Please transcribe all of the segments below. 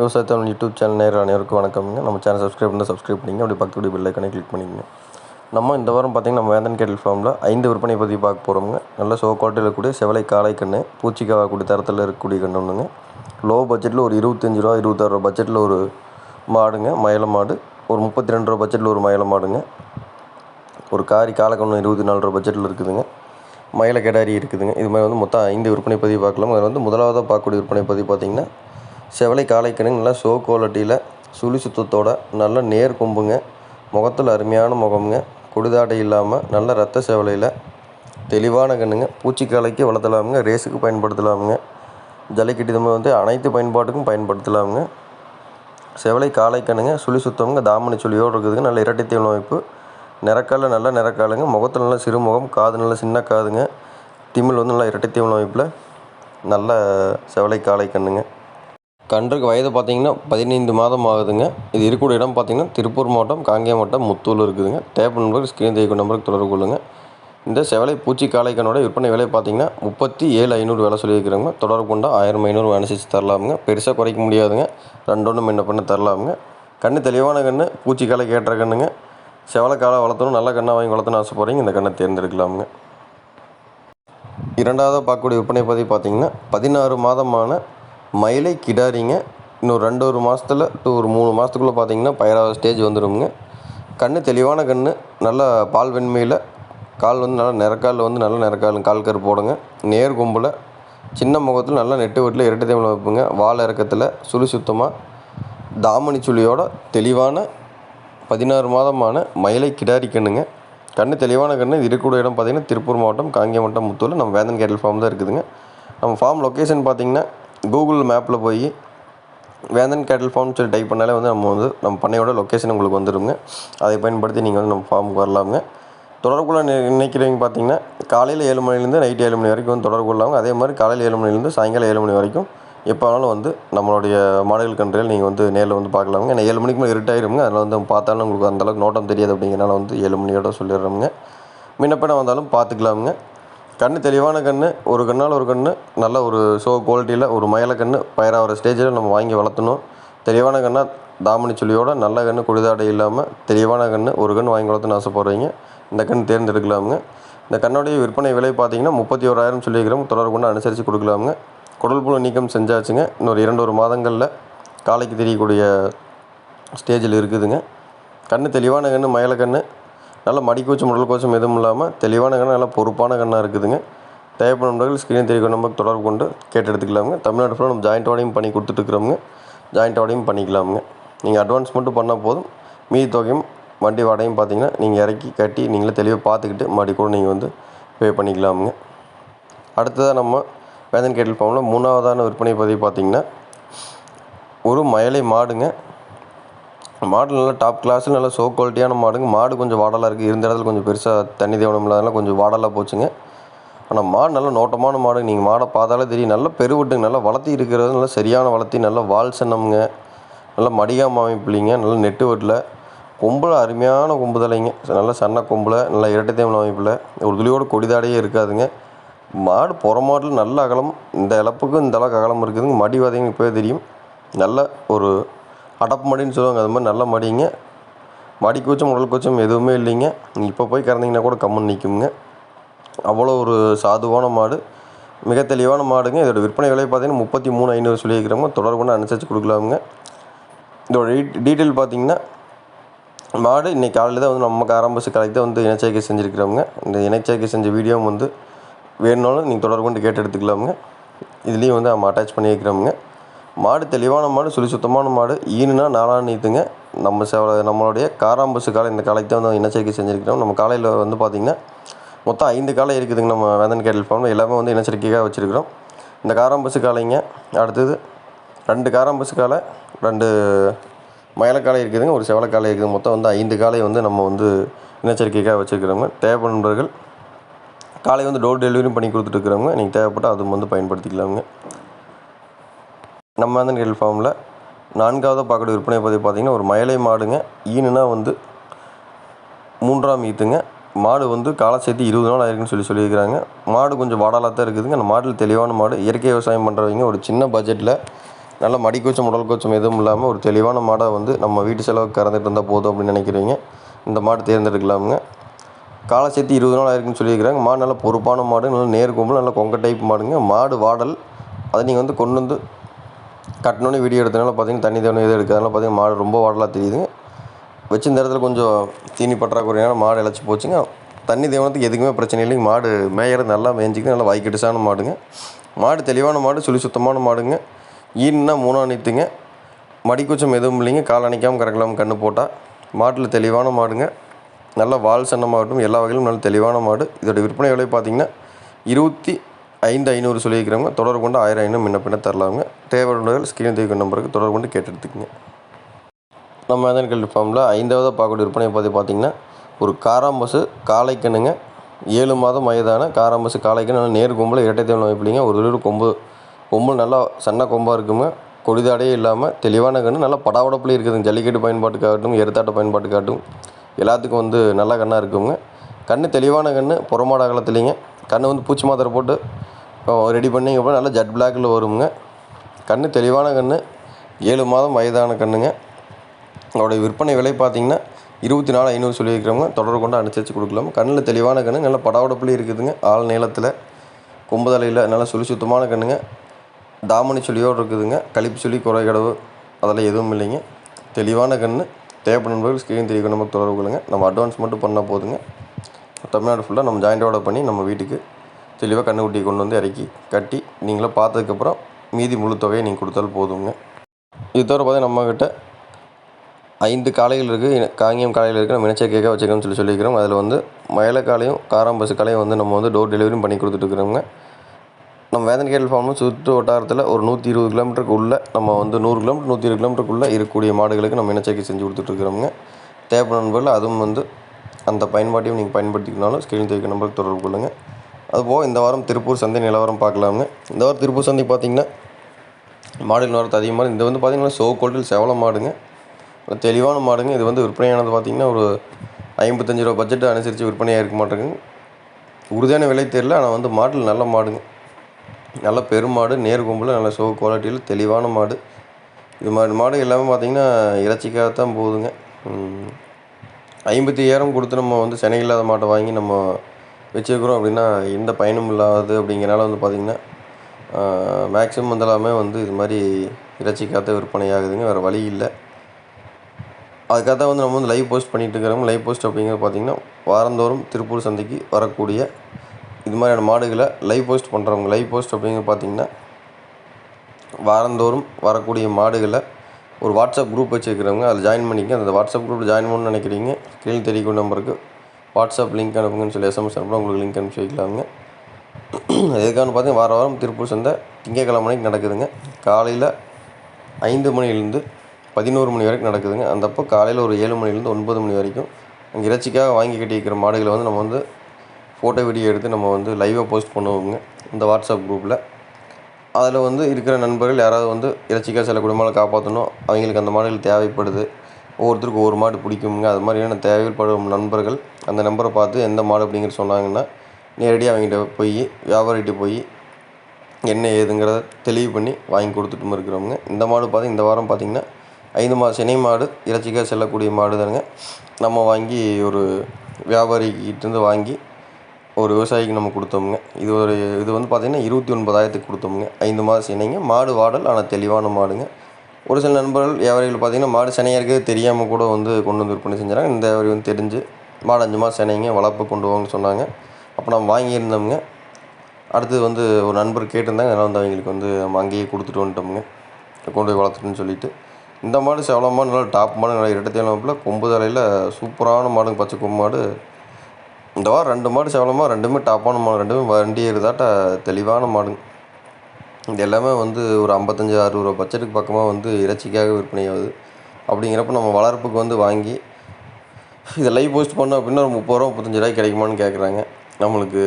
விவசாயத்தமிழ் YouTube channel நேரில் அனைவருக்கும் வணக்கம்ங்க. நம்ம சேனல் சப்ஸ்கிரைப் பண்ணால் சப்ஸ்கிரைப் பண்ணிங்க அப்படி பக்கத்துடைய பெல் கிளிக் பண்ணிக்கங்க. நம்ம இந்த வாரம் பார்த்திங்கன்னா நம்ம வேந்தன் கேட்டல் ஃபார்மில் ஐந்து விற்பனை பற்றி பார்க்க போகிறோம்ங்க நல்ல சோ குவாலிட்டியில் இருக்கக்கூடிய செவலை காளை கன்று பூச்சிக்காய் கூடிய தரத்தில் இருக்கக்கூடிய கன்று ஒன்றுங்க லோ பட்ஜெட்டில் ஒரு இருபத்தஞ்சி ரூபா இருபத்தாறு ரூபா பட்ஜெட்டில் ஒரு மாடுங்க. மயில மாடு. ஒரு முப்பத்தி ரெண்டு ரூபா பட்ஜெட்டில் ஒரு மயில மாடுங்க. ஒரு காரி காலக்கண்ணு இருபத்தி நாலு ரூபா பட்ஜெட்டில் இருக்குதுங்க. மயில கெடாரி இருக்குதுங்க. இது மாதிரி வந்து மொத்தம் ஐந்து விற்பனை பதிவு பார்க்கலாம் அதில் வந்து முதலாவதாக பார்க்கக்கூடிய விற்பனை பதிவு பார்த்திங்கன்னா செவலை காளைக்கணுங்க நல்லா ஷோ குவாலிட்டியில் சுழி சுத்தத்தோட நல்ல நேர் கொம்புங்க. முகத்தில் அருமையான முகமுங்க. குடிதாடை இல்லாமல் நல்ல ரத்த செவலையில் தெளிவான கண்ணுங்க. பூச்சிக்காலைக்கு வளர்த்தலாமுங்க. ரேஸுக்கு பயன்படுத்தலாமுங்க. ஜல்லிக்கட்டு இது மாதிரி வந்து அனைத்து பயன்பாட்டுக்கும் பயன்படுத்தலாமுங்க. செவலை காளை சுழி சுத்தமுங்க. தாமணி சுழியோடு இருக்குதுங்க. நல்ல இரட்டை தீவன அமைப்பு நிறக்கால நல்ல நிறக்காலுங்க. முகத்தில் நல்ல சிறுமுகம் காது நல்ல சின்ன காதுங்க. திமிழ் வந்து நல்லா இரட்டை தீவன அமைப்பில் நல்ல செவலை காளை கன்றுக்கு வயது பார்த்தீங்கன்னா பதினைந்து மாதம் ஆகுதுங்க. இது இருக்கக்கூடிய இடம் பார்த்தீங்கன்னா திருப்பூர் மாவட்டம் காங்கேயம் மாவட்டம் முத்தூர் இருக்குதுங்க. டேப் நம்பருக்கு ஸ்க்ரீன் தேய்க்கும் நம்பருக்கு தொடர்பு கொள்ளுங்கள் இந்த செவலை பூச்சி காளைக்கனோட விற்பனை விலை பார்த்தீங்கன்னா முப்பத்தி ஏழு ஐநூறு விலை சொல்லியிருக்கிறவங்க தொடர்பு கொண்டால் ஆயிரம் ஐநூறு அனுசரித்து தரலாமுங்க. பெருசாக குறைக்க முடியாதுங்க. ரெண்டொன்றும் முன்ன பண்ண தரலாமுங்க. கண்ணு தெளிவான கன்று பூச்சி காலை கேட்டுற கண்ணுங்க. செவலை காலை வளர்த்தணும் நல்ல கண்ணை வாங்கி வளர்த்தணும் ஆசைப்படுறீங்க இந்த கண்ணை தேர்ந்தெடுக்கலாமுங்க. இரண்டாவதாக பார்க்கக்கூடிய விற்பனை பதிவு பார்த்திங்கன்னா பதினாறு மாதமான மயிலை கிடாரிங்க இன்னும் ரெண்டு ஒரு மாதத்தில் டூ ஒரு மூணு மாதத்துக்குள்ளே பார்த்தீங்கன்னா பயிராக ஸ்டேஜ் வந்துடுங்க கண்ணு தெளிவான கன்று நல்ல பால் வெண்மையில் கால் வந்து நல்லா நிறக்கால் வந்து நல்லா நிறக்கால் கால் கரு போடுங்க. நேர் கொம்பில் சின்ன முகத்தில் நல்லா நெட்டு வீட்டில் இரட்டை தேவலை வைப்புங்க. வால் இறக்கத்தில் சுழி சுத்தமாக தாமணி சுழியோட தெளிவான பதினாறு மாதமான மயிலை கிடாரி கண்ணுங்க. கண்ணு தெளிவான கண்ணு இது இருக்கக்கூடிய இடம் பார்த்தீங்கன்னா திருப்பூர் மாவட்டம் காங்கேயம் மாவட்டம் முத்தூரில். நம்ம வேந்தன் கேட்டல் ஃபார்ம் தான் இருக்குதுங்க. நம்ம ஃபார்ம் லொக்கேஷன் பார்த்திங்கன்னா கூகுள் மேப்பில் போய் வேந்தன் கேட்டல் ஃபார்ம் சொல்லி டைப் பண்ணாலே வந்து நம்ம வந்து நம்ம பண்ணையோட லொக்கேஷன் உங்களுக்கு வந்துடுங்க அதை பயன்படுத்தி நீங்கள் வந்து நம்ம ஃபார்முக்கு வரலாமுங்க தொடர்புள்ள நினைக்கிறவங்க பார்த்தீங்கன்னா காலையில் ஏழு மணிலேருந்து நைட் ஏழு மணி வரைக்கும் வந்து தொடர்புள்ளவங்க அதே மாதிரி காலையில் ஏழு மணிலேருந்து சாயங்காலம் ஏழு மணி வரைக்கும் எப்போ வந்து நம்மளுடைய மாடல் கண்ட்ரியில் நீங்கள் வந்து நேரில் வந்து பார்க்கலாமுங்க. ஏன்னா ஏழு மணிக்கு மேலே இருட்டாயிருங்க அதனால் வந்து பார்த்தாலும் உங்களுக்கு அந்தளவுக்கு நோட்டம் தெரியாது அப்படிங்கிறனால வந்து ஏழு மணியோட சொல்லிடுறோமுங்க. முன்னப்பின வந்தாலும் பார்த்துக்கலாமுங்க. கண் தெளிவான கண் ஒரு கண்ணால் ஒரு கண் நல்ல ஒரு ஷோ குவாலிட்டியில் ஒரு மயில கன்று பயிராகிற ஸ்டேஜில் நம்ம வாங்கி வளர்த்தணும். தெளிவான கண்ணா தாமணி சுழியோட நல்ல கன்று குடிதாடை இல்லாமல் தெளிவான கன்று ஒரு கன்று வாங்கி வளர்த்துன்னு ஆசைப்படுறீங்க. இந்த கண் தேர்ந்தெடுக்கலாமுங்க. இந்த கண்ணுடைய விற்பனை விலை பார்த்தீங்கன்னா முப்பத்தி ஓராயிரம் சொல்லியிருக்கிறோம். தொடர்பு கொண்டு அனுசரித்து கொடுக்கலாமுங்க. குடல் புழு நீக்கம் செஞ்சாச்சுங்க. இன்னொரு இரண்டு ஒரு மாதங்களில் காலைக்கு தெரியக்கூடிய ஸ்டேஜில் இருக்குதுங்க. கன்று தெளிவான கன்று மயில கண்ணு நல்ல மடிக்கூச்சம் உடல் கோச்சம் எதுவும் இல்லாமல் தெளிவான கண்ணாக நல்ல பொறுப்பான கண்ணாக இருக்குதுங்க. தேவைப்படும் நண்பர்கள் ஸ்க்ரீன் தெரிவிக்கும் நம்பருக்கு தொடர்பு கொண்டு கேட்டு எடுத்துக்கலாமுங்க. தமிழ்நாடு ஃபுல்லாக நம்ம ஜாயிண்ட் ஆடையும் பண்ணி கொடுத்துட்ருக்குறோமுங்க ஜாயிண்ட் ஆடையும் பண்ணிக்கலாமுங்க. நீங்கள் அட்வான்ஸ் மட்டும் பண்ணால் போதும். மீதி தொகையும் வண்டி வாடகையும் பார்த்தீங்கன்னா நீங்கள் இறக்கி கட்டி நீங்களே தெளிவாக பார்த்துக்கிட்டு மறுபடி கூட நீங்கள் வந்து பே பண்ணிக்கலாமுங்க. அடுத்ததாக நம்ம வேதன் கேட்டில் போகணும் மூணாவதான விற்பனை பதிவு பார்த்திங்கன்னா ஒரு மயிலை மாடுங்க. மாடு நல்லா டாப் கிளாஸில் நல்லா சோ குவாலிட்டியான மாடுங்க. மாடு கொஞ்சம் வாடலாக இருக்குது இருந்த இடத்துல கொஞ்சம் பெருசாக தண்ணி தேவனம் இல்லாதனால கொஞ்சம் வாடலாக போச்சுங்க. ஆனால் மாடு நல்ல நோட்டமான மாடு நீங்கள் மாடை பார்த்தாலே தெரியும். நல்ல பெருவிட்டுங்க நல்லா வளர்த்தி இருக்கிறது நல்லா சரியான வளர்த்தி நல்லா வால் சின்னம்ங்க. நல்லா மடிகாம அமைப்புலிங்க. நல்லா நெட்டு வெட்டில். கொம்பில் அருமையான கொம்பு தலைங்க. நல்ல சன்ன கொம்பில் நல்லா இரட்டை தேவன அமைப்பில். ஒரு துளியோட கொடிதாடையே இருக்காதுங்க. மாடு புற மாட்டில் நல்ல அகலம். இந்த இழப்புக்கும் இந்த அளவுக்கு அகலம் இருக்குதுங்க. மடி பார்த்தீங்கன்னா இப்போவே தெரியும். நல்ல ஒரு அடப்பு மடின்னு சொல்லுவாங்க அது மாதிரி நல்ல மடிங்க. மடி கூச்சம் உடல் கூச்சம் எதுவுமே இல்லைங்க. நீங்கள் இப்போ போய் கறந்தீங்கன்னா கூட கம்மன் நிற்குங்க அவ்வளோ ஒரு சாதுவான மாடு. மிக தெளிவான மாடுங்க. இதோட விற்பனை விலை பார்த்தீங்கன்னா முப்பத்தி மூணு ஐநூறு சொல்லியிருக்கிறவங்க. தொடர்பு அனுசரித்து கொடுக்கலாமுங்க. இதோட டீட்டெயில் பார்த்தீங்கன்னா மாடு இன்றைக்கி காலையில் தான் வந்து நமக்கு ஆரம்பிச்சு கலைக்கு தான் வந்து இணைச்சேர்க்கை செஞ்சுருக்கிறவங்க. இந்த இணைச்சேர்க்கை செஞ்ச வீடியோவும் வந்து வேணுனாலும் நீங்கள் தொடர்பு கொண்டு கேட்டு எடுத்துக்கலாமுங்க. இதுலேயும் வந்து நம்ம அட்டாச் பண்ணி வைக்கிறோமுங்க மாடு தெளிவான மாடு சுழி சுத்தமான மாடு ஈனுனா நாலாம் நீத்துங்க. நம்ம செவ நம்மளுடைய காராம்பசு காலை இந்த காலைக்கு தான் வந்து இனச்சேர்க்கை செஞ்சுருக்கிறோம். நம்ம காலையில் வந்து பார்த்திங்கன்னா மொத்தம் ஐந்து காலை இருக்குதுங்க நம்ம வேந்தன் கேட்டல் ஃபார்மில் எல்லாமே வந்து இனச்சரிக்கைக்காக வச்சுருக்கிறோம். இந்த காராம்பசு காலைங்க அடுத்தது ரெண்டு காராம்பசு காலை ரெண்டு மயிலக்காலை இருக்குதுங்க. ஒரு செவலக்காலை இருக்குது. மொத்தம் வந்து ஐந்து காலை வந்து நம்ம வந்து இனச்சரிக்கைக்காக வச்சுருக்கிறோங்க. தேவைப்படும் நண்பர்கள் காலை வந்து டோர் டெலிவரியும் பண்ணி கொடுத்துட்ருக்குறவங்க நீங்கள் தேவைப்பட்டால் அதுவும் வந்து பயன்படுத்திக்கலாமுங்க நம்ம வந்து நெல் ஃபார்மில் நான்காவது பார்க்கக்கூடிய விற்பனை பதிவு பார்த்திங்கன்னா ஒரு மயிலை மாடுங்க. ஈனுனா வந்து மூன்றாம் ஈத்துங்க. மாடு வந்து காலை சேர்த்து இருபது நாள் ஆயிருக்குன்னு சொல்லி சொல்லியிருக்கிறாங்க. மாடு கொஞ்சம் வாடலாக தான் இருக்குதுங்க. அந்த மாட்டில் தெளிவான மாடு. இயற்கை விவசாயம் பண்ணுறவங்க ஒரு சின்ன பட்ஜெட்டில் நல்ல மடி உடல் கோச்சம் எதுவும் இல்லாமல் ஒரு தெளிவான மாடாக வந்து நம்ம வீட்டு செலவுக்கு கறந்துட்டு இருந்தால் போதும் அப்படின்னு நினைக்கிறீங்க. இந்த மாடு தேர்ந்தெடுக்கலாமுங்க. காலை சேர்த்து இருபது நாள் ஆயிருக்குன்னு சொல்லியிருக்கிறாங்க. மாடு நல்ல பொறுப்பான மாடு நல்ல நேர் கொம்பு நல்ல கொங்க டைப் மாடுங்க. மாடு வாடல் அதை நீங்கள் வந்து கொண்டு வந்து கட்டினோன்னே வீடியோ எடுத்தனால பார்த்தீங்கன்னா தண்ணி தண்ணி எதுவும் எடுக்கிறதுனால பார்த்தீங்கன்னா மாடு ரொம்ப வாடலாக தெரியுதுங்க வச்சிருந்த இடத்துல கொஞ்சம் தீனி பற்றாக்குறையான மாடு இழைச்சி போச்சுங்க. தண்ணி தேவனத்துக்கு எதுக்குமே பிரச்சனை இல்லைங்க. மாடு மேயறது நல்லா மேய்ஞ்சிக்கு நல்லா வாய்க்கடிசான மாடுங்க. மாடு தெளிவான மாடு சுழி சுத்தமான மாடுங்க. ஈன்னா மூணா அணித்துங்க மடிக்குச்சம் எதுவும் இல்லைங்க. கால் அணைக்காமல் கறக்கலாம் கன்று போட்டால் மாட்டில் தெளிவான மாடுங்க. நல்ல வால் சன்னமாகட்டும் எல்லா வகையிலும் நல்ல தெளிவான மாடு. இதோட விற்பனை விலை பார்த்திங்கன்னா இருபத்தி ஐந்து ஐநூறு சொல்லியிருக்கிறவங்க. தொடர்பு கொண்டு ஆயிரம் ஐநூறு முன்ன பின்ன தரலாங்க. தேவையுள்ளவர்கள் ஸ்க்ரீன் தூக்கிற நம்பருக்கு தொடர்பு கொண்டு கேட்டெடுத்துக்கங்க. நம்ம மேதன் கல்வி ஃபார்மில் ஐந்தாவது பார்க்கக்கூடிய விற்பனை பற்றி பார்த்தீங்கன்னா ஒரு காராம்பசு காளைக்கண்ணுங்க ஏழு மாதம் வயதான காராம்பசு காளைக்கண்ணு நல்லா நேர் கொம்பில் இரட்டை தேவன் வைப்பிலிங்க ஒரு ஒரு கொம்பு கொம்பு நல்லா சன்ன கொம்பாக இருக்குங்க கொடிதாடையே இல்லாமல் தெளிவான கன்று நல்லா படாவடப்பில் இருக்குதுங்க ஜல்லிக்கட்டு பயன்பாட்டுக்காகட்டும் எருத்தாட்ட பயன்பாட்டுக்காகட்டும் எல்லாத்துக்கும் வந்து நல்ல கண்ணாக இருக்குங்க. கன்று தெளிவான கன்று புறமாட அகலத்துலேங்க கன்று வந்து பூச்சி மாத்திரை போட்டு ரெடி பண்ணிங்க அப்புறம் நல்லா ஜட் பிளாக்கில் வருங்க. கன்று தெளிவான கன்று ஏழு மாதம் வயதான கன்றுங்க அதோடைய விற்பனை விலை பார்த்தீங்கன்னா இருபத்தி நாலு ஐநூறு சொல்லியிருக்கிறவங்க தொடர்பு கொண்டு அனுசரித்து கொடுக்கலாம். கண்ணில் தெளிவான கன்று நல்ல படாவடப்புலேயே இருக்குதுங்க. ஆள் நீளத்தில் கொம்பு நல்லா சுழி சுத்தமான கண்ணுங்க. தாமணி சுழியோடு இருக்குதுங்க. கழிப்பு சுழி குறைகடவு அதெல்லாம் எதுவும் இல்லைங்க. தெளிவான கன்று தேவைப்படும் நண்பர்கள் ஸ்கிரீன் தெரிவிக்க நமக்கு தொடர்பு கொள்ளுங்க. நம்ம அட்வான்ஸ் மட்டும் பண்ணால் போதுங்க. தமிழ்நாடு ஃபுல்லாக நம்ம ஜாயிண்டோட பண்ணி நம்ம வீட்டுக்கு தெளிவாக கன்றுக்குட்டியை கொண்டு வந்து இறக்கி கட்டி நீங்களே பார்த்ததுக்கப்புறம் மீதி முழு தொகையை நீங்கள் கொடுத்தாலும் போதுங்க. இது தவிர பார்த்தீங்கன்னா நம்மக்கிட்ட ஐந்து காலைகள் இருக்குது காங்கியம் காலையில் இருக்குது நம்ம இனச்சேர்க்கையாக வச்சுக்கணும்னு சொல்லி சொல்லியிருக்கிறோம். அதில் வந்து மயிலக்காலையும் காளையும் காராம்பசு காலையும் வந்து நம்ம வந்து டோர் டெலிவரியும் பண்ணி கொடுத்துட்ருக்குறோங்க நம்ம வேதன் கேட்டல் ஃபார்ம் சுற்று வட்டாரத்தில் ஒரு நூற்றி இருபது கிலோமீட்டருக்குள்ளே நம்ம வந்து நூறு கிலோமீட்டர் நூற்றி இருபது கிலோமீட்டருக்குள்ளே இருக்கக்கூடிய மாடுகளுக்கு நம்ம இணைச்சக்கை செஞ்சு கொடுத்துட்ருக்குறோங்க தேவைப்படும் நண்பர்கள் அதுவும் வந்து அந்த பயன்பாட்டையும் நீங்கள் பயன்படுத்திக்கனாலும் ஸ்க்ரீன் தெரிவிக்க நம்பருக்கு தொடர்பு கொள்ளுங்கள் அதுபோக இந்த வாரம் திருப்பூர் சந்தை நிலவரம் பார்க்கலாம்னு. இந்த வாரம் திருப்பூர் சந்தை பார்த்திங்கன்னா மாடுகள் வரத்து அதிகமாக இது வந்து பார்த்திங்கன்னா சோ கோல்டில் செவல மாடுங்க. ஒரு தெளிவான மாடுங்க. இது வந்து விற்பனையானது பார்த்திங்கன்னா ஒரு ஐம்பத்தஞ்சு ரூபா பட்ஜெட்டை அனுசரித்து விற்பனையாக இருக்க மாட்டேங்குங்க உறுதியான விலை தெரியல. ஆனால் வந்து மாட்டில் நல்ல மாடுங்க. நல்ல பெருமாடு நேர் கொம்பில் நல்ல சோ குவாலிட்டியில் தெளிவான மாடு. இது மாதிரி மாடு எல்லாமே பார்த்திங்கன்னா இறைச்சிக்காக தான் போகுதுங்க ஐம்பத்தி ஐயாயிரம் கொடுத்து நம்ம வந்து செனை இல்லாத மாட்டை வாங்கி நம்ம வச்சுருக்குறோம் அப்படின்னா எந்த பயனும் இல்லாது அப்படிங்கிறனால வந்து பார்த்திங்கன்னா மேக்ஸிமம் வந்து எல்லாமே வந்து இது மாதிரி இறைச்சிக்காக விற்பனை ஆகுதுங்க வேறு வழி இல்லை. அதுக்காக தான் வந்து நம்ம வந்து லைவ் போஸ்ட் பண்ணிகிட்டு இருக்கிறோம். லைவ் போஸ்ட் அப்படிங்கிறது பார்த்திங்கன்னா வாரந்தோறும் திருப்பூர் சந்தைக்கு வரக்கூடிய இது மாதிரியான மாடுகளை லைவ் போஸ்ட் பண்ணுறவங்க லைவ் போஸ்ட் அப்படிங்கிறது பார்த்திங்கன்னா வாரந்தோறும் வரக்கூடிய மாடுகளை ஒரு வாட்ஸ்அப் குரூப் வச்சுருக்கிறவங்க அதில் ஜாயின் பண்ணிக்க அந்த வாட்ஸ்அப் குரூப்பில் ஜாயின் பண்ணணும்னு நினைக்கிறீங்க கீழே தெரிவிக்கும் நம்பருக்கு வாட்ஸ்அப் லிங்க் அனுப்புங்கன்னு சொல்லி எஸ்எம்எஸ் அனுப்புனா உங்களுக்கு லிங்க் அனுப்பிச்சி வைக்கலாங்க. எதுக்காக பார்த்தீங்கன்னா வார வாரம் திருப்பூர் சந்தை திங்கக்கிழமை மணிக்கு நடக்குதுங்க. காலையில் ஐந்து மணிலேருந்து பதினோரு மணி வரைக்கும் நடக்குதுங்க. அந்த அப்போ காலையில் ஒரு ஏழு மணிலேருந்து ஒன்பது மணி வரைக்கும் அங்கே இறைச்சிக்காக வாங்கி கட்டி மாடுகளை வந்து நம்ம வந்து ஃபோட்டோ வீடியோ எடுத்து நம்ம வந்து லைவாக போஸ்ட் பண்ணுவோங்க இந்த வாட்ஸ்அப் குரூப்பில் அதில் வந்து இருக்கிற நண்பர்கள் யாராவது வந்து இறைச்சிக்காக சில குடும்பங்களை காப்பாற்றணும் அவங்களுக்கு அந்த மாடுகள் தேவைப்படுது ஒவ்வொருத்தருக்கும் ஒவ்வொரு மாடு பிடிக்குங்க அது மாதிரியான தேவைப்படும் நண்பர்கள் அந்த நம்பரை பார்த்து எந்த மாடு அப்படிங்கிற சொன்னாங்கன்னா நேரடியாக அவங்ககிட்ட போய் வியாபாரிகிட்ட போய் என்ன ஏதுங்கிறத தெளிவு பண்ணி வாங்கி கொடுத்துட்டும் இருக்கிறவங்க. இந்த மாடு பார்த்து இந்த வாரம் பார்த்திங்கன்னா ஐந்து மாத சினை மாடு இறைச்சிக்காக செல்லக்கூடிய மாடு தானுங்க. நம்ம வாங்கி ஒரு வியாபாரிகிட்டேருந்து வாங்கி ஒரு விவசாயிக்கு நம்ம கொடுத்தோமுங்க. இது ஒரு இது வந்து பார்த்திங்கன்னா இருபத்தி ஒன்பதாயிரத்துக்கு கொடுத்தோமுங்க. ஐந்து மாதம் சினைங்க மாடு வாடல் ஆனால் தெளிவான மாடுங்க. ஒரு சில நண்பர்கள் வியாபாரிகள் பார்த்திங்கன்னா மாடு சினையாக இருக்கிறது தெரியாமல் கூட வந்து கொண்டு வந்து விற்பனை செஞ்சாங்க. இந்த வியாபாரி வந்து தெரிஞ்சு மாடு அஞ்சு மாதம் சினைங்க வளர்ப்பு கொண்டு வாங்கன்னு சொன்னாங்க. அப்போ நம்ம வாங்கியிருந்தோமுங்க. அடுத்தது வந்து ஒரு நண்பர் கேட்டிருந்தாங்க. அதனால் வந்து அவங்களுக்கு வந்து நம்ம அங்கேயே கொடுத்துட்டு வந்துட்டோமுங்க. கொண்டு போய் வளர்த்துட்டுன்னு சொல்லிட்டு. இந்த மாடு செவல மாடு நல்லா டாப் மாடு நல்லா இரட்டை மாப்பில் கொம்பு தலையில் சூப்பரான மாடுங்க பச்சை கொம்பு மாடு. இந்த வாரம் ரெண்டு மாடு செவலமாக ரெண்டுமே டாப்பான மாடு ரெண்டுமே வண்டி ஏறுதாட்ட தெளிவான மாடுங்க. இது எல்லாமே வந்து ஒரு ஐம்பத்தஞ்சு அறுபது ரூபா பட்ஜெட்டுக்கு பக்கமாக வந்து இறைச்சிக்காக விற்பனை ஆகுது. அப்படிங்கிறப்ப நம்ம வளர்ப்புக்கு வந்து வாங்கி இதை லைவ் போஸ்ட் பண்ணோம் அப்படின்னா ஒரு முப்பது ரூபா முப்பத்தஞ்சு ரூபாய் கிடைக்குமான்னு கேட்குறாங்க நம்மளுக்கு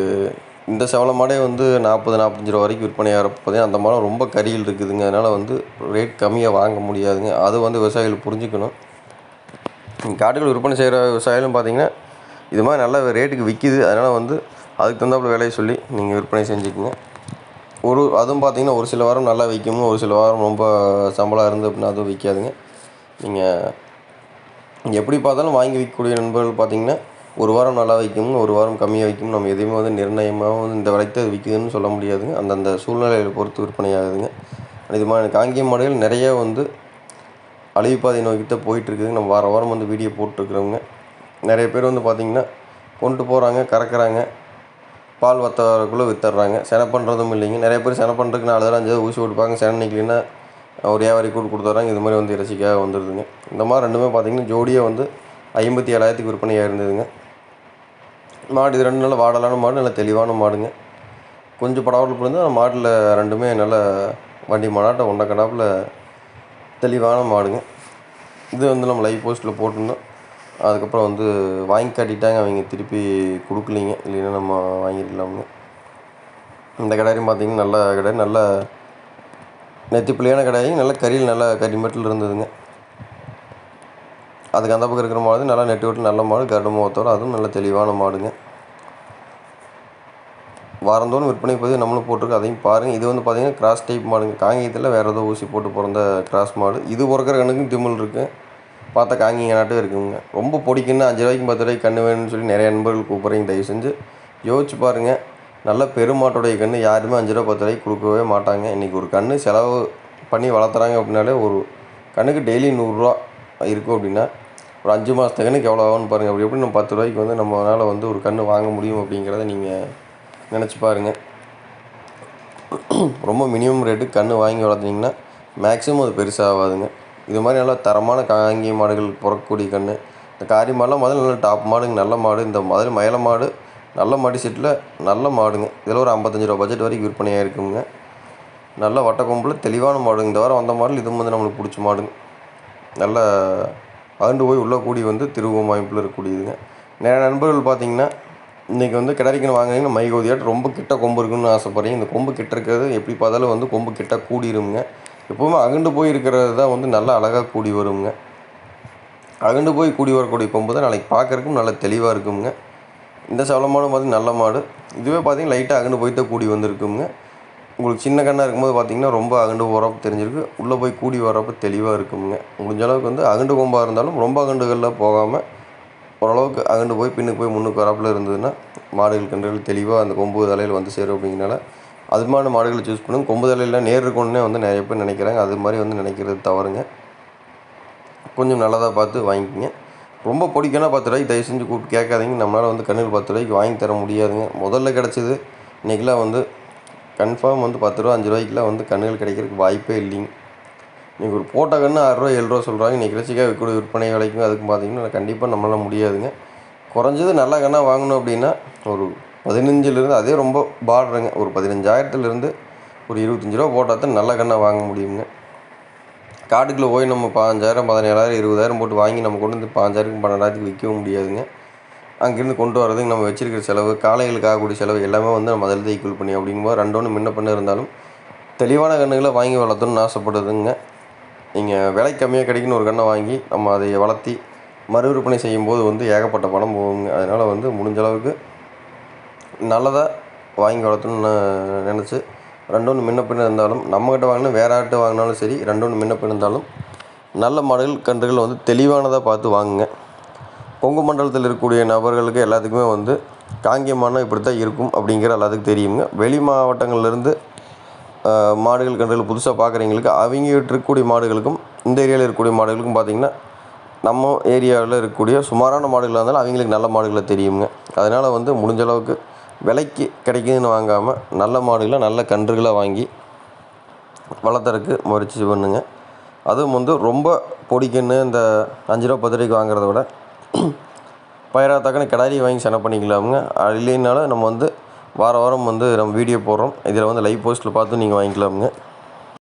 இந்த செவல மாடே வந்து நாற்பது நாற்பத்தஞ்சு ரூபா வரைக்கும் விற்பனை ஆகிறப்ப பார்த்தீங்கன்னா அந்த மாடம் ரொம்ப கரியில் இருக்குதுங்க. அதனால் வந்து ரேட் கம்மியாக வாங்க முடியாதுங்க. அது வந்து விவசாயிகள் புரிஞ்சுக்கணும். காட்டுகள் விற்பனை செய்கிற விவசாயிகளும் பார்த்தீங்கன்னா இது மாதிரி நல்ல ரேட்டுக்கு விற்கிது அதனால் வந்து அதுக்கு தகுந்தாப்புல விலையை சொல்லி நீங்கள் விற்பனை செஞ்சுக்குங்க. ஒரு அதுவும் பார்த்தீங்கன்னா ஒரு சில வாரம் நல்லா விற்கும் ஒரு சில வாரம் ரொம்ப சம்பளம் இருந்து அப்படின்னா அதுவும் விற்காதுங்க. நீங்கள் எப்படி பார்த்தாலும் வாங்கி விற்கக்கூடிய நண்பர்கள் பார்த்தீங்கன்னா ஒரு வாரம் நல்லா வைக்கும் ஒரு வாரம் கம்மியாக வைக்கும் நம்ம எதையுமே வந்து நிர்ணயமாக வந்து இந்த விலைக்கு அது விற்குதுன்னு சொல்ல முடியாதுங்க. அந்தந்த சூழ்நிலைகளை பொறுத்து விற்பனை ஆகுதுங்க இது மாதிரி காங்கேயம் மாடுகள் நிறைய வந்து அழிவுப்பாதை நோக்கி தான் போயிட்டுருக்குதுங்க. நம்ம வார வாரம் வந்து வீடியோ போட்டுருக்குறவங்க. நிறைய பேர் வந்து பார்த்திங்கன்னா கொண்டு போகிறாங்க கறக்குறாங்க பால் வத்தக்குள்ளே வித்துடுறாங்க. செனை பண்ணுறதும் இல்லைங்க. நிறைய பேர் செனை பண்ணுறதுக்கு நாலு தடவை அஞ்சு ஊசி கொடுப்பாங்க செனை நிற்கலைன்னா ஒரு வியாபாரி கூட்டு கொடுத்துட்றாங்க இது மாதிரி வந்து இறைச்சிக்காக வந்துடுதுங்க இந்த மாதிரி ரெண்டுமே பார்த்திங்கன்னா ஜோடியாக வந்து ஐம்பத்தி ஏழாயிரத்துக்கு விற்பனையாக இருந்ததுங்க. மாடு இது ரெண்டு நல்ல வாடலான மாடு நல்ல தெளிவான மாடுங்க. கொஞ்சம் படாவில் இருந்தால் அந்த மாட்டில் ரெண்டுமே நல்ல வண்டி மாடாட்டம் ஒன்றை கடாப்பில் தெளிவான மாடுங்க. இது வந்து நம்ம லைவ் போஸ்ட்டில் போட்டிருந்தோம். அதுக்கப்புறம் வந்து வாங்கி காட்டிட்டாங்க. அவங்க திருப்பி கொடுக்கலிங்க. இல்லைன்னா நம்ம வாங்கிடலாமுங்க இந்த கடாரியும் பார்த்திங்கன்னா நல்ல கடை நல்ல நெத்தி பிள்ளையான கடாரி நல்ல கறியில் நல்லா கறி மெட்டில் இருந்ததுங்க. அதுக்கு அந்த பக்கம் இருக்கிற மாடு நல்லா நெட்டு விட்டு நல்ல மாடு கருடு முகத்தோடு அதுவும் நல்ல தெளிவான மாடுங்க. வாரந்தோறும் விற்பனை பதிவு நம்மளும் போட்டிருக்கு அதையும் பாருங்கள் இது வந்து பார்த்திங்கன்னா கிராஸ் டைப் மாடுங்க. காங்கேயத்தில் வேறு ஏதோ ஊசி போட்டு பிறந்த கிராஸ் மாடு. இது பிறக்கிற கண்ணுக்கும் திமிழ் இருக்குது பார்த்தா காங்கிங்க நாட்டும் இருக்குங்க. ரொம்ப பிடிக்குன்னு அஞ்சு ரூபாய்க்கு பத்து ரூபாய்க்கு கண்ணு வேணும்னு சொல்லி நிறைய நண்பர்கள் கூப்பிட்றீங்க தயவு செஞ்சு. யோசிச்சு பாருங்கள் நல்ல பெருமாட்டுடைய கன்று யாருமே அஞ்சு ரூபா பத்து ரூபாய்க்கு கொடுக்கவே மாட்டாங்க. இன்றைக்கி ஒரு கன்று செலவு பண்ணி வளர்த்துறாங்க அப்படின்னாலே ஒரு கண்ணுக்கு டெய்லி நூறுரூவா இருக்கும் அப்படின்னா ஒரு அஞ்சு மாதத்து கண்ணுக்கு எவ்வளோ ஆகும்னு பாருங்கள் அப்படி எப்படி நம்ம பத்து ரூபாய்க்கு வந்து நம்மளால் வந்து ஒரு கன்று வாங்க முடியும் அப்படிங்கிறத நீங்கள் நினச்சி பாருங்கள் ரொம்ப மினிமம் ரேட்டுக்கு கன்று வாங்கி வளர்த்திங்கன்னா மேக்ஸிமம் அது பெருசாகாதுங்க. இது மாதிரி நல்லா தரமான காங்கி மாடுகள் பிறக்கக்கூடிய கன்று இந்த காரி மாடெலாம் முதல்ல நல்ல டாப் மாடுங்க நல்ல மாடு. இந்த மாதிரி மயில மாடு நல்ல மாடி செட்டில் நல்ல மாடுங்க. இதில் ஒரு ஐம்பத்தஞ்சு ரூபா பட்ஜெட் வரைக்கும் விற்பனையாக இருக்குங்க நல்ல வட்டக்கொம்பில் தெளிவான மாடுங்க. இந்த வாரம் வந்த மாடல் இதுவும் வந்து நம்மளுக்கு பிடிச்ச மாடுங்க. நல்ல அகண்டு போய் உள்ளே கூடி வந்து திருவும் அமைப்பில் இருக்கக்கூடியதுங்க. நிறைய நண்பர்கள் பார்த்தீங்கன்னா இன்றைக்கி வந்து கிடாரிக்கணும் வாங்குறீங்கன்னா மைகோதியாட்டு ரொம்ப கிட்ட கொம்பு இருக்குன்னு ஆசைப்பட்றீங்க. இந்த கொம்பு கிட்ட இருக்கிறது எப்படி பார்த்தாலும் வந்து கொம்பு கிட்ட கூடிருங்க எப்போவுமே அகண்டு போய் இருக்கிறது தான் வந்து நல்லா அழகாக கூடி வருங்க அகண்டு போய் கூடி வரக்கூடிய கொம்பு தான் நாளைக்கு பார்க்குறக்கும் நல்ல தெளிவாக இருக்குங்க இந்த சவள மாடு பார்த்திங்கன்னா நல்ல மாடு. இதுவே பார்த்திங்கன்னா லைட்டாக அகண்டு போய் தான் கூடி வந்திருக்குங்க. உங்களுக்கு சின்ன கண்ணாக இருக்கும்போது பார்த்திங்கன்னா ரொம்ப அகண்டு போகிறப்ப தெரிஞ்சிருக்கு. உள்ளே போய் கூடி வர்றப்ப தெளிவாக இருக்குங்க. முடிஞ்ச அளவுக்கு வந்து அகண்டு கொம்பாக இருந்தாலும் ரொம்ப அகண்டுகளில் போகாமல் ஓரளவுக்கு அகண்டு போய் பின்னுக்கு போய் முன்னுக்கு வரப்பில் இருந்ததுன்னா மாடுகள் கன்றுகள் தெளிவாக அந்த கொம்பு தலையில் வந்து சேரும் அப்படிங்கிறனால அதுமான மாடுகளை சூஸ் பண்ணுங்க. கொம்பு தலையில் நேர் இருக்கணும்னே வந்து நிறைய பேர் நினைக்கிறாங்க. அது மாதிரி வந்து நினைக்கிறது தவறுங்க. கொஞ்சம் நல்லதாக பார்த்து வாங்கிக்கோங்க. ரொம்ப பிடிக்குன்னா பத்து ரூபாய்க்கு தயவு செஞ்சு கூப்பிட்டு கேட்காதீங்க. நம்மளால் வந்து கண்ணில் பத்து ரூபாய்க்கு வாங்கி தர முடியாதுங்க. முதல்ல கிடச்சிது இன்றைக்கெலாம் வந்து கன்ஃபார்ம் வந்து பத்து ரூபா அஞ்சு ரூபாய்க்குலாம் வந்து கண்ணுகள் கிடைக்கிறதுக்கு வாய்ப்பே இல்லைங்க. நீங்கள் ஒரு போட்ட கன்று ஆறுரூவா ஏழு ரூபா சொல்கிறாங்க இன்றைக்கி இறைச்சிக்காக கூட விற்பனை விலைக்கும் அதுக்கும் பார்த்தீங்கன்னா கண்டிப்பாக நம்மளால் முடியாதுங்க. குறைஞ்சது நல்ல கண்ணாக வாங்கணும் அப்படின்னா ஒரு பதினஞ்சுலேருந்து அதே ரொம்ப பாடுறேங்க ஒரு பதினஞ்சாயிரத்துலேருந்து ஒரு இருபத்தஞ்சி ரூபா போட்டால் தான் நல்ல கண்ணாக வாங்க முடியுங்க. காட்டுக்குள்ளே போய் நம்ம பாஞ்சாயிரம் பதினேழாயிரம் இருபதாயிரம் போட்டு வாங்கி நம்ம கொண்டு வந்து பாஞ்சாயிரம் பன்னெண்டாயிரத்துக்கு விற்கவும் முடியாதுங்க. அங்கேருந்து கொண்டு வரதுக்கு நம்ம வச்சுருக்கிற செலவு காளைகளுக்காக ஆகக்கூடிய செலவு எல்லாமே வந்து நம்ம அதில் ஈக்குவல் பண்ணி அப்படிங்கும்போது ரெண்டு ஒன்று முன்ன பண்ண இருந்தாலும் தெளிவான கன்றுகளை வாங்கி வளர்த்தணும்னு ஆசைப்படுதுங்க. நீங்கள் விலை கம்மியாக கிடைக்குன்னு ஒரு கண்ணை வாங்கி நம்ம அதை வளர்த்தி மறு விற்பனை செய்யும்போது வந்து ஏகப்பட்ட பணம் போகுங்க. அதனால் வந்து முடிஞ்ச அளவுக்கு நல்லதாக வாங்கி வளர்த்தணும்னு நினச்சி ரெண்டு ஒன்று முன்ன பின்ன இருந்தாலும் நம்மக்கிட்ட வாங்கினா வேறு ஆட்டு வாங்கினாலும் சரி ரெண்டு ஒன்று முன்ன பின்ன இருந்தாலும் நல்ல மாடுகள் கன்றுகள் வந்து தெளிவானதாக பார்த்து வாங்குங்க. கொங்கு மண்டலத்தில் இருக்கக்கூடிய நபர்களுக்கு எல்லாத்துக்குமே வந்து காங்கேயமானா இப்படி தான் இருக்கும் அப்படிங்கிற எல்லாத்துக்கும் தெரியுங்க. வெளி மாவட்டங்கள்லேருந்து மாடுகள் கன்றுகள் புதுசாக பார்க்குறவங்களுக்கு அவங்க இருக்கக்கூடிய மாடுகளுக்கும் இந்த ஏரியாவில் இருக்கக்கூடிய மாடுகளுக்கும் பார்த்திங்கன்னா நம்ம ஏரியாவில் இருக்கக்கூடிய சுமாரான மாடுகளாக இருந்தாலும் அவங்களுக்கு நல்ல மாடுகளை தெரியுங்க. அதனால் வந்து முடிஞ்ச அளவுக்கு விலைக்கு கிடைக்குதுன்னு வாங்காமல் நல்ல மாடுகளை நல்ல கன்றுகளாக வாங்கி வளர்த்துறதுக்கு முயற்சி பண்ணுங்க. அதுவும் வந்து ரொம்ப பொடிக்குன்னு இந்த அஞ்சு ரூபா பத்து ரூபாய்க்கு வாங்குறத விட பயிராத்தாக்கன்னு கிடாரி வாங்கி செனை பண்ணிக்கலாமுங்க. இல்லைனாலும் நம்ம வந்து வார வாரம் வந்து நம்ம வீடியோ போடுறோம். இதில் வந்து லைவ் போஸ்ட்டில் பார்த்து நீங்கள் வாங்கிக்கலாமுங்க.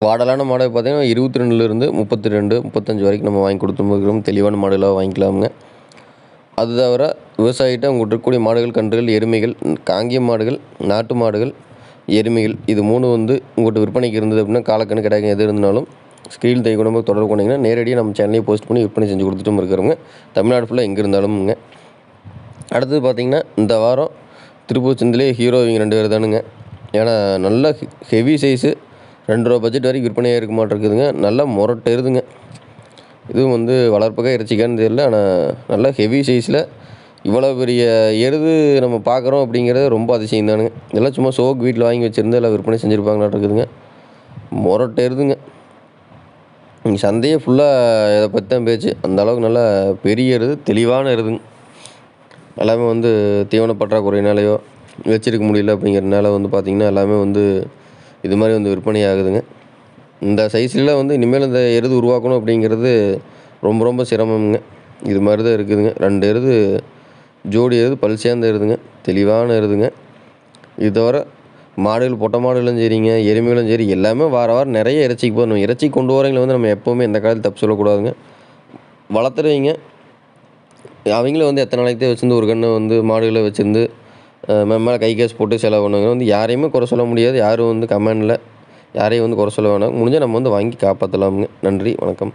வாடலான மாடை பார்த்தீங்கன்னா இருபத்தி ரெண்டுலேருந்து முப்பத்தி ரெண்டு முப்பத்தஞ்சு வரைக்கும் நம்ம வாங்கி கொடுத்துருக்கிறோம். தெளிவான மாடுகளாக வாங்கிக்கலாமுங்க. அது தவிர விவசாயிகிட்ட அவங்க இருக்கக்கூடிய மாடுகள் கன்றுகள் எருமைகள் காங்கேயம் மாடுகள் நாட்டு மாடுகள் எருமைகள் இது மூணு வந்து உங்கள்கிட்ட விற்பனைக்கு இருந்தது அப்படின்னா காலக்கணக்கு கிடைக்கும் எது இருந்தாலும் ஸ்க்ரீன் தை குடும்பம் தொடர்பு கொண்டீங்கன்னா நேரடியாக நம்ம சேனலையே போஸ்ட் பண்ணி விற்பனை செஞ்சு கொடுத்துட்டும் இருக்கிறவங்க. தமிழ்நாடு ஃபுல்லாக எங்கே இருந்தாலும்ங்க. அடுத்தது பார்த்திங்கன்னா இந்த வாரம் திருப்பூர் சந்திலே ஹீரோ இவங்க ரெண்டு பேர் தானுங்க. ஏன்னா நல்ல ஹெவி சைஸு ரெண்டு ரூபா பட்ஜெட் வரைக்கும் விற்பனையாக இருக்க மாட்டிருக்குதுங்க நல்லா முரட்டை எருதுங்க இதுவும் வந்து வளர்ப்புக்கா இறைச்சிக்கான்னு தெரியல ஆனால் நல்லா ஹெவி சைஸில் இவ்வளோ பெரிய எருது நம்ம பார்க்குறோம் அப்படிங்கிறது ரொம்ப அதிசயம் தானுங்க. இதெல்லாம் சும்மா சோக்கு வீட்டில் வாங்கி வச்சுருந்து எல்லாம் விற்பனை செஞ்சுருப்பாங்களாட்டிருக்குதுங்க முரட்டு எருதுங்க. இங்கே சந்தையே ஃபுல்லாக இதை பற்றி தான் பேச்சு. அந்த அளவுக்கு நல்லா பெரிய எருது தெளிவான எருதுங்க. எல்லாமே வந்து தீவன பற்றாக்குறையினாலேயோ வச்சிருக்க முடியல அப்படிங்கிறதுனால வந்து பார்த்திங்கன்னா எல்லாமே வந்து இது மாதிரி வந்து விற்பனை ஆகுதுங்க. இந்த சைஸ்லாம் வந்து இனிமேல் இந்த எருது உருவாக்கணும் அப்படிங்கிறது ரொம்ப ரொம்ப சிரமம்ங்க. இது மாதிரி தான் இருக்குதுங்க. ரெண்டு எருது ஜோடி எருது பல் சேர்ந்த எருதுங்க. தெளிவான எருதுங்க. இது தவிர மாடுகள் பொட்டை மாடுகளும் சரிங்க எருமைகளும் சரி எல்லாமே வார வாரம் நிறைய இறைச்சிக்கு போகணும் இறைச்சி கொண்டு வரவங்களை வந்து நம்ம எப்போவுமே எந்த காலத்தில் தப்பு சொல்லக்கூடாதுங்க. வளர்த்துறவங்க அவங்களும் வந்து எத்தனை நாளைக்கு வச்சுருந்து ஒரு கன்று வந்து மாடுகளை வச்சுருந்து மேலே கை காசு போட்டு செலவு பண்ணுவாங்க வந்து யாரையுமே குறை சொல்ல முடியாது. யாரும் வந்து கமெண்டில் யாரையும் வந்து குறை சொல்ல வேணாம். முடிஞ்சால் நம்ம வந்து வாங்கி காப்பாற்றலாமுங்க நன்றி வணக்கம்.